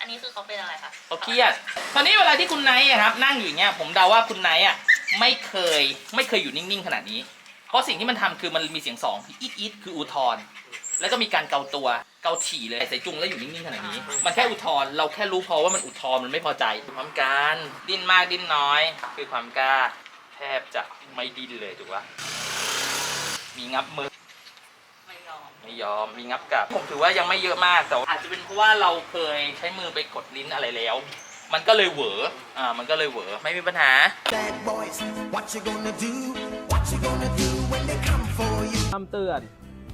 อันนี้คือเขาเป็นอะไรคะเขาเครียด ตอนนี้เวลาที่คุณไนท์อะครับ นั่งอยู่อย่างเงี้ยผมเดาว่าคุณไนท์อะไม่เคยไม่เคยอยู่นิ่งๆขนาดนี้ เพราะสิ่งที่มันทำคือมันมีเสียงสองอีดอีดคืออุทธรณ์แล้วก็มีการเกาตัวเกาถี่เลยใส่จุงแล้วอยู่นิ่งๆขนาดนี้ มันแค่อุทธรณ์เราแค่รู้พอว่ามันอุทธรณ์มันไม่พอใจความการดิ้นมากดิ้นน้อย คือความกล้าแทบจะไม่ดิ้นเลยถูกปะมีงับมือ ไม่ยอมไม่ยอมมีงับกลับผมถือว่ายังไม่เยอะมากแต่ว่าอาจจะเป็นเพราะว่าเราเคยใช้มือไปกดลิ้นอะไรแล้ว มันก็เลยเหวออ่ามันก็เลยเหวอไม่มีปัญหา Bad boys, what you gonna do? What you gonna do when they come for you? คำเตือน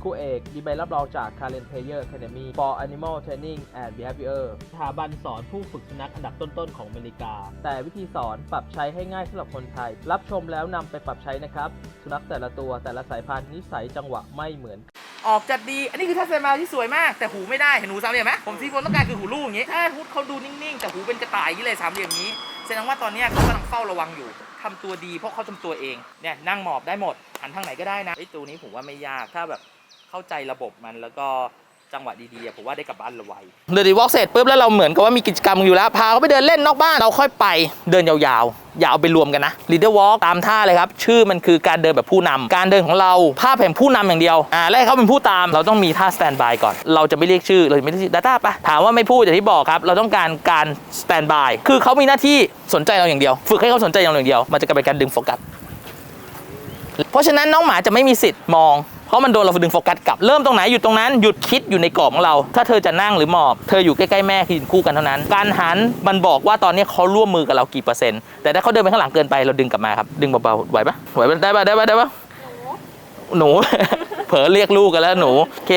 ครูเอกมีใบรับรองจาก Karen Player Academy for Animal Training and Behavior สถาบันสอนผู้ฝึกสุนัขอันดับต้น ๆ ของอเมริกา แต่วิธีสอนปรับใช้ให้ง่ายสำหรับคนไทย รับชมแล้วนำไปปรับใช้นะครับ สุนัขแต่ละตัวแต่ละสายพันธุ์นิสัยจังหวะไม่เหมือน ออกจัดดี อันนี้คือทัศนมาที่สวยมาก แต่หูไม่ได้ เห็นหูสามเหลี่ยมไหมผมที่ผมต้องการคือหูลูกอย่างนี้ ถ้าพุทเขาดูนิ่งๆ แต่หูเป็นกระต่ายอย่างนี้เลยสามเหลี่ยมนี้ แสดงว่าตอนนี้เขากำลังเฝ้าระวังอยู่ทำตัวดีเพราะเขาทำตัวเอง เนี่ยนั่งหมอบได้หมด หันทางไหนก็ได้นะไอ้ตัวนี้ผมว่าไม่ยาก ถ้าแบบเข้าใจระบบมันแล้วก็ จังหวะดีๆอะผมว่าได้กลับบ้านไวเดินดีวอล์กเสร็จปุ๊บแล้วเราเหมือนกับว่ามีกิจกรรมอยู่แล้ว พาเขาไปเดินเล่นนอกบ้านเราค่อยไปเดินยาวๆ อย่าเอาไปรวมกันนะ leader walk ตามท่าเลยครับ ชื่อมันคือการเดินแบบผู้นำการเดินของเราภาพแห่งผู้นำอย่างเดียวอ่าแล้วให้เขาเป็นผู้ตามเราต้องมีท่า stand by ก่อน เราจะไม่เรียกชื่อเราจะไม่เรียกชื่อ data ปะถามว่าไม่พูดอย่างที่บอกครับ เราต้องการการ stand by คือเขามีหน้าที่สนใจเราอย่างเดียว ฝึกให้เขาสนใจเราอย่างเดียว มันจะกลายเป็นการดึงโฟกัส เพราะฉะนั้นน้องหมาจะไม่มีสิทธิ์มอง เพราะมันโดนเราดึงโฟกัสกลับเริ่มตรงไหนหยุดตรงนั้นหยุดคิดอยู่ในกรอบของเรา ถ้าเธอจะนั่งหรือหมอบเธออยู่ใกล้ๆแม่คือยืนคู่กันเท่านั้น การหันมันบอกว่าตอนนี้เขาร่วมมือกับเรากี่เปอร์เซ็นต์แต่ถ้าเขาเดินไปข้างหลังเกินไปเราดึงกลับมาครับดึงเบาๆไหวปะไหวปะได้ปะได้ปะได้ปะหนู เผลอเรียกลูกกันแล้วหนูโอเค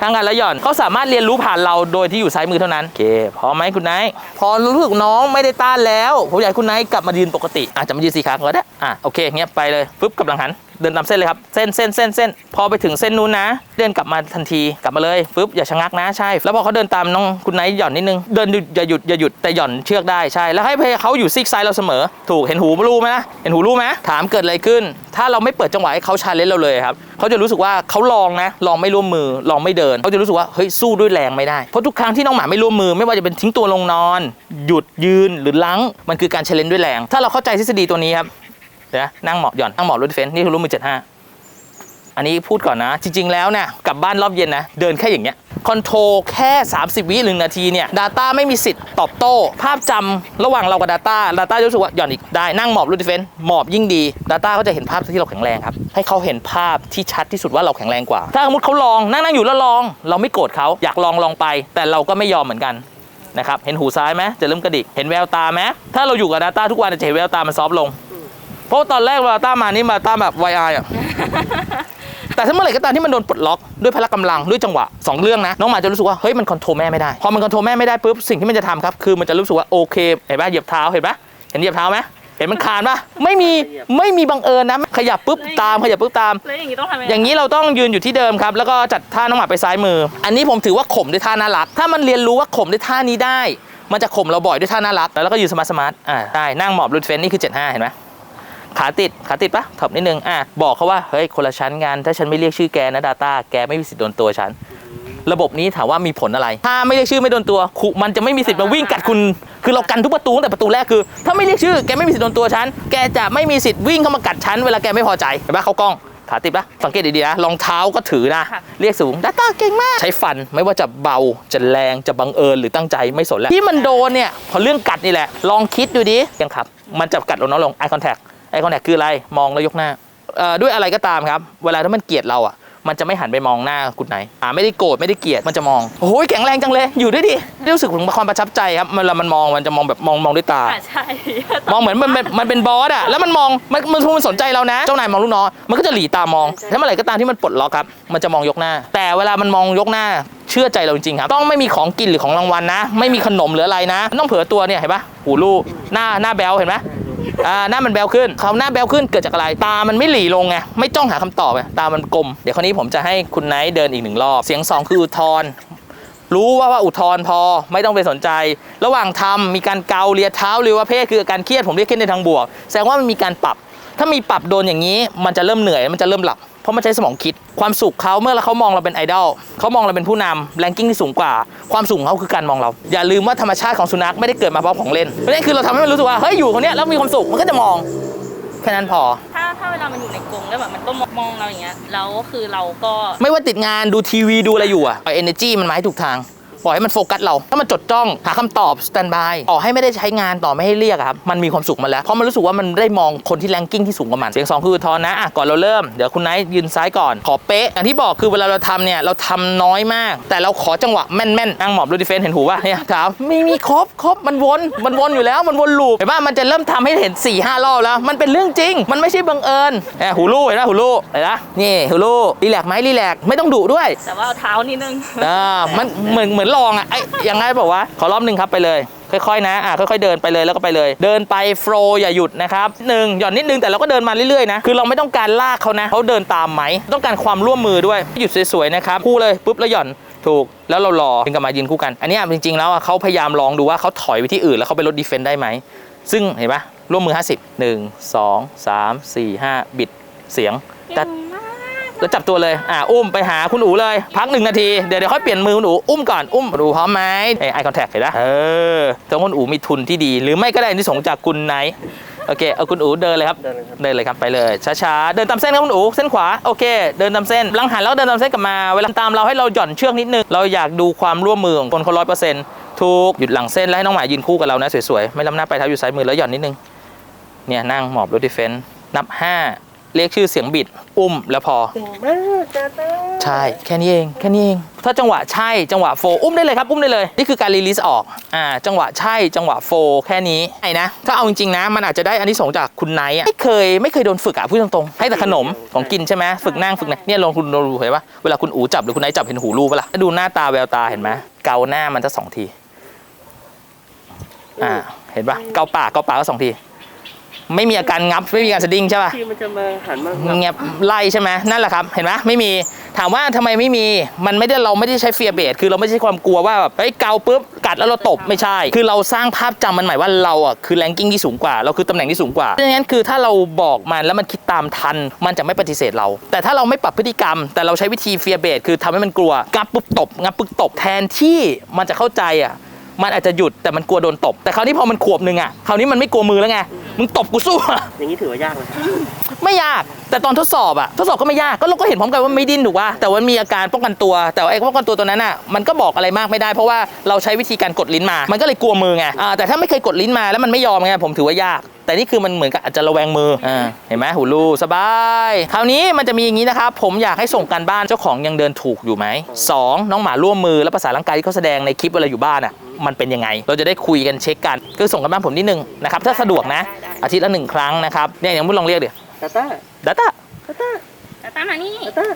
ทางการแล้วหย่อนเขาสามารถเรียนรู้ผ่านเราโดยที่อยู่ซ้ายมือเท่านั้นโอเคพร้อมไหมคุณไนท์พอรู้สึกน้องไม่ได้ต้านแล้วผมอยากคุณไนท์กลับมายืนปกติอาจจะมายืนสี่ขาก็ได้อะโอเคเงี้ยไปเลยปุ๊บกำลังหัน เดินตามเส้นเลยครับ เส้นเส้นเส้นเส้นพอไปถึงเส้นนู้นนะ เดินกลับมาทันทีกลับมาเลยปุ๊บอย่าชะงักนะใช่ แล้วพอเขาเดินตามน้องคุณไนท์หย่อนนิดนึงเดินหยุดอย่าหยุดอย่าหยุดแต่หย่อนเชือกได้ใช่ แล้วให้เขาอยู่ซีกซ้ายเราเสมอ ถูกเห็นหูรู้ไหมนะเห็นหูรู้ไหมถามเกิดอะไรขึ้น ถ้าเราไม่เปิดจังหวะให้เขาชาเลนจ์เราเลยครับเขาจะรู้สึกว่าเขาลองนะลองไม่ร่วมมือลองไม่เดินเขาจะรู้สึกว่าเฮ้ยสู้ด้วยแรงไม่ได้เพราะทุกครั้งที่น้องหมาไม่ร่วมมือ ไม่ว่าจะเป็นทิ้งตัวลงนอน หยุดยืนหรือลังมันคือการชาเลนจ์ด้วยแรง ถ้าเราเข้าใจทฤษฎีตัวนี้ครับ นะนั่งหมอบหย่อนนั่งหมอบรูดเฟนนี่คือรูปมือเจ็ดห้าอันนี้พูดก่อนนะ จริง ๆ แล้วเนี่ยกลับบ้านรอบเย็นนะ เดินแค่อย่างเงี้ยคอนโทรแค่ 30 วิหนึ่งนาทีเนี่ย Data ไม่มีสิทธิ์ตอบโต้ ภาพจำระหว่างเรากับ Data Data รู้สึกว่าหย่อนอีกได้นั่งหมอบรูดิเฟนหมอบยิ่งดี Data ก็จะเห็นภาพที่เราแข็งแรงครับ ให้เขาเห็นภาพที่ชัดที่สุดว่าเราแข็งแรงกว่า ถ้าสมมติเขาลองนั่งนั่งอยู่แล้วลอง เราไม่โกรธเขาอยากลองลองไป แต่เราก็ไม่ยอมเหมือนกันนะครับเห็นหูซ้ายไหมจะเริ่มกระดิกเห็นแววตาไหมถ้าเราอยู่กับ Data ทุกวันจะเห็นแววตามันซอฟลง เพราะตอนแรกเวลาต้ามานี่มาต้าแบบไวไออะ แต่ถ้าเมื่อไหร่ก็ตามที่มันโดนปลดล็อกด้วยพละกำลังด้วยจังหวะสองเรื่องนะ น้องหมาจะรู้สึกว่าเฮ้ยมันคอนโทรลแม่ไม่ได้ พอมันคอนโทรลแม่ไม่ได้ปุ๊บสิ่งที่มันจะทำครับคือมันจะรู้สึกว่าโอเคเห็นปะเหยียบเท้าเห็นปะเห็นเหยียบเท้าไหมเห็นมันคานปะไม่มีไม่มีบังเอิญนะขยับปุ๊บตามขยับปุ๊บตาม แล้วอย่างนี้ต้องทำยังไงอย่างนี้เราต้องยืนอยู่ที่เดิมครับ แล้วก็จัดท่าน้องหมาไปซ้ายมือ อันนี้ผมถือว่าข่มด้วยท่าน่ารัก ถ้ามันเรียนรู้ว่าข่มด้วยท่านี้ได้ มันจะข่มเราบ่อยด้วยท่าน่ารัก แล้วก็ยืนสมาร์ทสมาร์ทอ่าได้นั่งหมอบรูดเฟนนี่คือ 75 เห็นไหม ขาติดขาติดปะถบนิดนึงอะบอกเขาว่าเฮ้ยคนละชั้นงานถ้าฉันไม่เรียกชื่อแกนะดาต้าแกไม่มีสิทธิ์โดนตัวฉัน ระบบนี้ถามว่ามีผลอะไร ถ้าไม่เรียกชื่อไม่โดนตัวคุมันจะไม่มีสิทธิ์มาวิ่งกัดคุณ คือเรากันทุกประตูตั้งแต่ประตูแรกคือ ถ้าไม่เรียกชื่อแกไม่มีสิทธิ์โดนตัวฉันแกจะไม่มีสิทธิ์วิ่งเข้ามากัดฉันเวลาแกไม่พอใจเห็นปะเขากล้องขาติดปะสังเกตดีๆนะรองเท้าก็ถือนะ เรียกสูงดัตต้าเก่งมาก ใช้ฟันไม่ว่าจะเบาจะแรงจะบังเอิญหรือตั้งใจไม่สนแล้ว ที่มันโดนเนี่ยพอเรื่องกัดนี่แหละ ลองคิดดูดิยังครับ มันจะกัดเราน้อยลง eye contact eye contact คืออะไรมองแล้วยกหน้าเอ่อด้วยอะไรก็ตามครับ เวลาถ้ามันเกลียดเราอะมันจะไม่หันไปมองหน้าคุณไหนอ่าไม่ได้โกรธไม่ได้เกลียดมันจะมองโอ้ยแข็งแรงจังเลยอยู่ด้วยดิรู้สึกถึงความประทับใจครับเวลามันมองมันจะมองแบบมองมองด้วยตาอะใช่มองเหมือนมันเป็นมันเป็นบอสอะแล้วมันมองมันมันมันสนใจเรานะ เจ้านายมองลูกน้องมันก็จะหลีตามองถ้าเมื่อไหร่ก็ตามที่มันปลดล็อกครับมันจะมองยกหน้า แต่เวลามันมองยกหน้า เชื่อใจเราจริงๆครับต้องไม่มีของกินหรือของรางวัลนะ ไม่มีขนมหรืออะไรนะ ต้องเผื่อตัวเนี่ยเห็นปะหูลูกหน้าหน้าแบลเห็นไหม อ่าหน้ามันแบลขึ้นเขาหน้าแบลขึ้นเกิดจากอะไร ตามันไม่หลีลงไงไม่จ้องหาคำตอบไงตามันกลม เดี๋ยวคราวนี้ผมจะให้คุณไนท์เดินอีกหนึ่งรอบ เสียงสองคืออุทธรรู้ว่าว่าอุทธร์พอไม่ต้องไปสนใจ ระหว่างทำมีการเกาเลียเท้าหรือว่าเพศคืออาการเครียดผมเรียกเครียดในทางบวก แสดงว่ามันมีการปรับ ถ้ามีปรับโดนอย่างนี้ มันจะเริ่มเหนื่อยมันจะเริ่มหลับ เพราะมันใช้สมองคิด ความสุขเขาเมื่อเขามองเราเป็นไอดอลเขามองเราเป็นผู้นำแรงกิ้งที่สูงกว่า ความสุขของเขาคือการมองเรา อย่าลืมว่าธรรมชาติของสุนัขไม่ได้เกิดมาเพราะของเล่นเพราะฉะนั้นคือเราทำให้มันรู้สึกว่าเฮ้ยอยู่คนเนี้ยแล้วมีความสุขมันก็จะมองแค่นั้นพอ ถ้าถ้าเวลามันอยู่ในกรงแล้วแบบมันก็มองเราอย่างเงี้ยแล้วคือเราก็ ไม่ว่าติดงานดูทีวีดูอะไรอยู่อะเอา energy มันมาให้ถูกทาง ปล่อยให้มันโฟกัสเรา ถ้ามันจดจ้องหาคำตอบ stand by ต่อให้ไม่ได้ใช้งานต่อไม่ให้เรียกอะครับมันมีความสุขมาแล้ว เพราะมันรู้สึกว่ามันได้มองคนที่แรงกิ้งที่สูงกว่ามันเสียงสองคือทอนนะอะก่อนเราเริ่มเดี๋ยวคุณไนท์ยืนซ้ายก่อนขอเป๊ะอย่างที่บอกคือเวลาเราทำเนี่ยเราทำน้อยมาก แต่เราขอจังหวะแม่นๆนั่งหมอบดูดิเฟนเห็นหูป่ะเนี่ยถามไม่มีครบครบมันวนมันวนอยู่แล้วมันวนลูปเห็นป่ะมันจะเริ่มทำให้เห็น4ี่ห้ารอบแล้ว มันเป็นเรื่องจริง มันไม่ใช่บังเอิญแหมหูลู่เห็นไหมหูลู่เห็นไหมนี่หูลู่รีแลกซ์ไหมรีแลกซ์ไม่ต้องดุด้วย แต่ว่าเอาเท้านิดนึงอ่ามันเหมือนเหมือนลองอะไอ้ยังไงบอกว่าขอรอบหนึ่งครับไปเลยค่อยๆนะอ่าค่อยๆเดินไปเลยแล้วก็ไปเลย เดินไปโฟล์อย่าหยุดนะครับหนึ่งหย่อนนิดนึงแต่เราก็เดินมาเรื่อยๆนะคือเราไม่ต้องการลากเขานะเขาเดินตามไหม ต้องการความร่วมมือด้วยหยุดสวยๆนะครับคู่เลยปุ๊บแล้วหย่อนถูกแล้วเรารอถึงกลับมายืนคู่กัน อันเนี้ยจริงๆแล้วอะเขาพยายามลองดูว่าเขาถอยไปที่อื่นแล้วเขาไปลดดีเฟนต์ได้ไหมซึ่งเห็นปะร่วมมือ 50 1 2 3 4 5 บิดเสียงแต่ แล้วจับตัวเลย อ่าอุ้มไปหาคุณอูเลย พักหนึ่งนาที เดี๋ยวเดี๋ยวค่อยเปลี่ยนมือคุณอูอุ้มก่อน อุ้มดูพร้อมไหมไอไอคอนแทคเห็นปะเออต้องคุณอูมีทุนที่ดี หรือไม่ก็ได้ที่ส่งส์จากคุณไนท์โอเค เอาคุณอูเดินเลยครับเดินเลยครับ เดินเลยครับ ไปเลย ช้าๆ เดินตามเส้นครับคุณอูเส้นขวา โอเค เดินตามเส้นหลังหันแล้วเดินตามเส้นกลับมา เวลาตามเราให้เราหย่อนเชือกนิดนึง เราอยากดูความร่วมมือของคนเขาร้อยเปอร์เซ็นต์ถูก หยุดหลังเส้นแล้วให้น้องหมายืนคู่กับเรานะสวยๆ ไม่ล้ำหน้าไปเท้าอยู่ซ้ายมือแล้วหย่อนนิดนึง เนี่ยนั่งหมอบรถดิเฟนนับห้า เรียกชื่อเสียงบิด อุ้มแล้วพอ เก่งมากจ้าต้าใช่ แค่นี้เอง แค่นี้เอง ถ้าจังหวะใช่ จังหวะโฟร์อุ้มได้เลยครับ อุ้มได้เลย นี่คือการรีลิสออก อ่า จังหวะใช่ จังหวะโฟร์แค่นี้ ไอ้นะ ถ้าเอาจริงๆนะ มันอาจจะได้อันนี้สงส์จากคุณไนท์อะไม่เคย ไม่เคยโดนฝึกอะพูดตรงๆ ให้แต่ขนมของกินใช่ไหมฝึกนั่งฝึกนะเนี่ยลองคุณดูเห็นปะเวลาคุณอูจับหรือคุณไนท์จับเห็นหูรูปะล่ะถ้าดูหน้าตาแววตาเห็นไหมเกาหน้ามันจะสองที อ่า เห็นปะเกาปากเกาปากก็สองที ไม่มีอาการงับไม่มีอาการสะดิ้งใช่ปะที่มันจะมาหันมาเงียบไล่ใช่ไหมนั่นแหละครับ เห็นไหมไม่มีถามว่าทำไมไม่มีมันไม่ได้เราไม่ได้ใช้เฟียเบสคือเราไม่ใช่ความกลัวว่าแบบเฮ้ยเกาปุ๊บกัดแล้วเราตบไม่ใช่ คือเราสร้างภาพจำมันหมายว่าเราอะคือแรงกิ้งที่สูงกว่าเราคือตำแหน่งที่สูงกว่าเพราะฉะนั้นคือถ้าเราบอกมันแล้วมันคิดตามทัน มันจะไม่ปฏิเสธเรา แต่ถ้าเราไม่ปรับพฤติกรรม แต่เราใช้วิธีเฟียเบสคือทำให้มันกลัวงับปุ๊บตบงับปุ๊บตบแทนที่มันจะเข้าใจอะ มันอาจจะหยุดแต่มันกลัวโดนตบ แต่คราวนี้พอมันขวบหนึ่งอะคราวนี้มันไม่กลัวมือแล้วไง มึงตบกูสู้อะอย่างนี้ถือว่ายากไหมไม่ยากแต่ตอนทดสอบอะทดสอบก็ไม่ยากก็เราก็เห็นพร้อมกันว่าไม่ดิ้นถูกป่ะแต่ว่ามีอาการป้องกันตัว แต่ว่าไอ้ป้องกันตัวตัวนั้นอะมันก็บอกอะไรมากไม่ได้ เพราะว่าเราใช้วิธีการกดลิ้นมา มันก็เลยกลัวมือไงอ่าแต่ถ้าไม่เคยกดลิ้นมาแล้วมันไม่ยอมไงผมถือว่ายาก แต่นี่คือมันเหมือนกับอาจจะระแวงมืออ่าเห็นไหมหูรูสบายคราวนี้มันจะมีอย่างนี้นะครับผมอยากให้ส่งการบ้านเจ้าของยังเดินถูกอยู่ไหมสองน้องหมาร่วมมือและภาษาร่างกายที่เขาแสดงในคลิปเวลาอยู่บ้านอะมันเป็นยังไง เราจะได้คุยกันเช็คกันคือส่งกันบ้านผมนิดนึงนะครับถ้าสะดวกนะ อาทิตย์ละหนึ่งครั้งนะครับเนี่ยอย่างมุดลองเรียกดิตาต้าดัตตาตาต้าตาต้ามานี่ตาต้า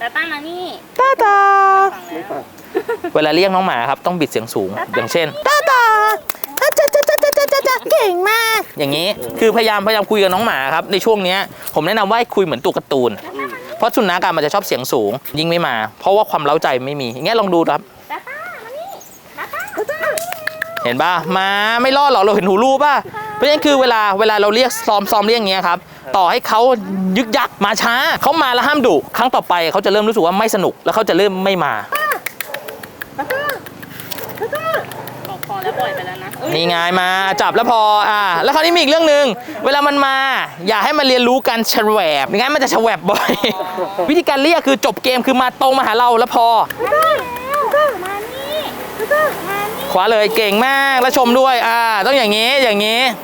ตาต้ามานี่ตาตาฟังไม่แล้วฟังเวลาเรียกน้องหมาครับต้องบิดเสียงสูง อย่างเช่นตาตาจ้าจ้าจ้าจ้าจ้าจ้าเก่งมาก อย่างนี้คือพยายามพยายามคุยกับน้องหมาครับในช่วงเนี้ยผมแนะนำว่าให้คุยเหมือนตัวการ์ตูน เพราะสุนัขอะมันจะชอบเสียงสูง ยิ่งไม่มา เพราะว่าความเล้าใจไม่มีอย่างเงี้ยลองดูครับตาต้ามานี่ตาต้าเห็นป่ะมาไม่รอดหรอกเราเห็นหูรูปป่ะ เพราะฉะนั้นคือเวลาเวลาเราเรียกซ้อมซ้อมเรียกอย่างเงี้ยครับต่อให้เขายึกยักมาช้าเขามาแล้วห้ามดุครั้งต่อไปเขาจะเริ่มรู้สึกว่าไม่สนุกแล้วเขาจะเริ่มไม่มา บอกพอแล้วปล่อยไปแล้วนะเอ้ยนี่ไงมาจับแล้วพออ่าแล้วคราวนี้มีอีกเรื่องหนึ่งเวลามันมา อย่าให้มันเรียนรู้การแฉวบไม่งั้นมันจะแฉวบบ่อย วิธีการเรียกคือจบเกมคือมาตรงมาหาเราแล้วพอ มานี่มานี่ ขวาเลยเก่งมากแล้วชมด้วยอ่าต้องอย่างนี้อย่างนี้